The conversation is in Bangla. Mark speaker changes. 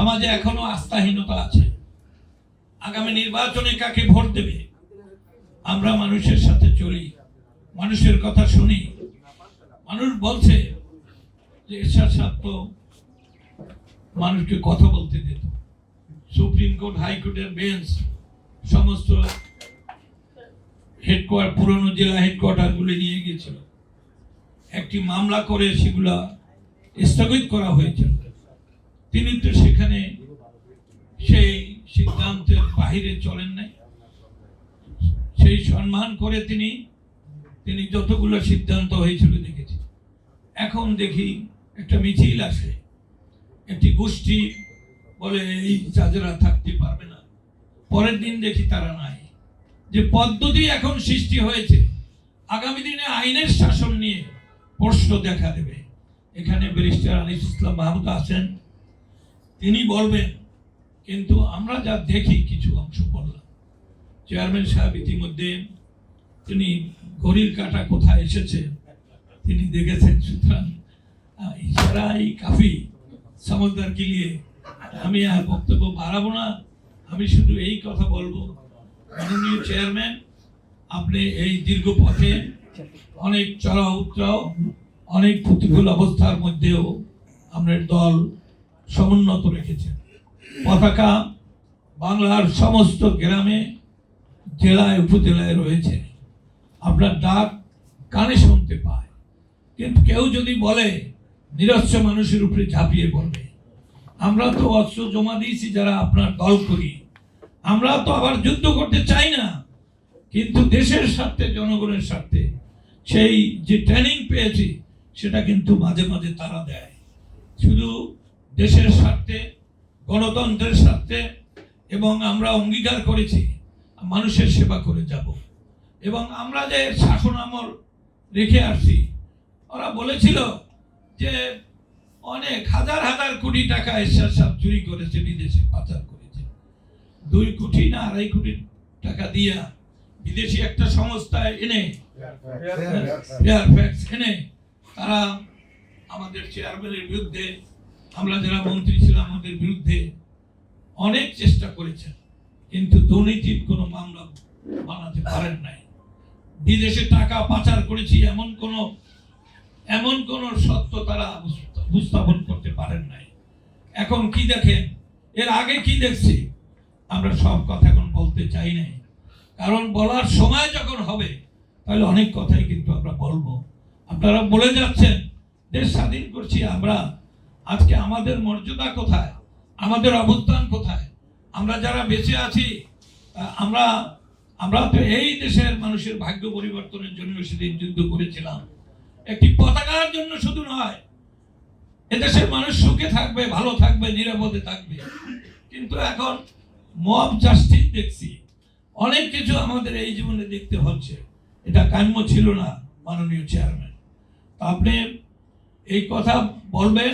Speaker 1: সমাজে এখনও আস্থাহীনতা আছে। আগামী নির্বাচনে কাকে ভোট দেবে? আমরা মানুষের সাথে চলি, মানুষের কথা শুনি। মানুষ বলছে যে এরশাদ সাহেব তো মানুষকে কথা বলতে দিত। সুপ্রিম কোর্ট হাইকোর্টের বেঞ্চ, সমস্ত হেডকোয়ার্টার পুরনো জেলা হেডকোয়ার্টারগুলি নিয়ে গিয়েছিল। একটি মামলা করে সেগুলা স্থগিত করা হয়েছিল। তিনি তো সেখানে সেই সিদ্ধান্তের বাহিরে চলেন নাই। সেই সম্মান করে তিনি তিনি যতগুলো সিদ্ধান্ত হয়েছিল দেখেছি। এখন দেখি একটা মিছিল আসে একটি গোষ্ঠী বলে, এই চাজরা থাকতে পারবে না। পরের দিন দেখি তারা নাই। যে পদ্ধতি এখন সৃষ্টি হয়েছে, আগামী দিনে আইনের শাসন নিয়ে প্রশ্ন দেখা দেবে। এখানে ব্যারিস্টার আনিস ইসলাম মাহমুদ আছেন। তিনি বলবেন, কিন্তু আমরা যা দেখি কিছু অংশ করলাম চেয়ারম্যান সাহেব ইতিমধ্যে তিনি ঘড়ির কাটা কোথায় এসেছে তিনি দেখেছেন, সুতরাং ইশারাই কাফি। সমজদার কি লিয়ে আমি আর বক্তব্য বাড়াবো না। আমি শুধু এই কথা বলব, মাননীয় চেয়ারম্যান, আপনি এই দীর্ঘ পথে অনেক চড়াও উত্তরাও অনেক প্রতিকূল অবস্থার মধ্যেও আপনার দল সমুন্নত রেখেছেন। পতাকা বাংলার সমস্ত গ্রামে, জেলায়, উপজেলায় রয়েছে। আপনার ডাক কানে শুনতে পায়। কিন্তু কেউ যদি বলে নিরস্ব মানুষের উপরে ঝাঁপিয়ে পড়বে। আমরা তো অস্ত্র জমা দিয়েছি, যারা আপনার দল করি। আমরা তো আবার যুদ্ধ করতে চাই না। কিন্তু দেশের স্বার্থে, জনগণের স্বার্থে, সেই যে ট্রেনিং পেয়েছি, সেটা কিন্তু মাঝে মাঝে তারা দেয়। শুধু দেশের স্বার্থে গণতন্ত্রের স্বার্থে এবং আমরা অঙ্গীকার করেছি মানুষের সেবা করে যাব। এবং আমরা যে শাসন আমল রেখে আসছি ওরা বলেছিল যে অনেক হাজার হাজার কোটি টাকা এরশাদ সাহেব চুরি করেছে বিদেশে পাচার করেছে। দুই কোটি না আড়াই কোটি টাকা দিয়া বিদেশি একটা সংস্থায় এনে এনে তারা আমাদের চেয়ারম্যানের বিরুদ্ধে আমরা যারা মন্ত্রী ছিলাম, আমাদের বিরুদ্ধে অনেক চেষ্টা করেছেন, কিন্তু দুর্নীতির কোনো মামলা বানাতে পারেন নাই। বিদেশে টাকা পাচার করেছি, এমন কোন এমন কোন সত্য তারা উপস্থাপন করতে পারেন নাই। এখন কি দেখেন? এর আগে কি দেখছি? আমরা সব কথা এখন বলতে চাই নাই। কারণ বলার সময় যখন হবে, তাহলে অনেক কথাই কিন্তু আমরা বলব। আপনারা বলে যাচ্ছেন, দেশ স্বাধীন করছি আমরা আজকে আমাদের মর্যাদা কোথায়? আমাদের অবস্থান কোথায়? আমরা যারা বেঁচে আছি আমরা আমরা তো এই দেশের মানুষের ভাগ্য পরিবর্তনের জন্য সেদিন যুদ্ধ করেছিলাম। একটি পতাকার জন্য শুধু নয়, এদেশের মানুষ সুখে থাকবে, ভালো থাকবে, নিরাপদে থাকবে। কিন্তু এখন মব জাস্টিস দেখছি। অনেক কিছু আমাদের এই জীবনে দেখতে হচ্ছে। এটা কাম্য ছিল না, মাননীয় চেয়ারম্যান আপনি এই কথা বলবেন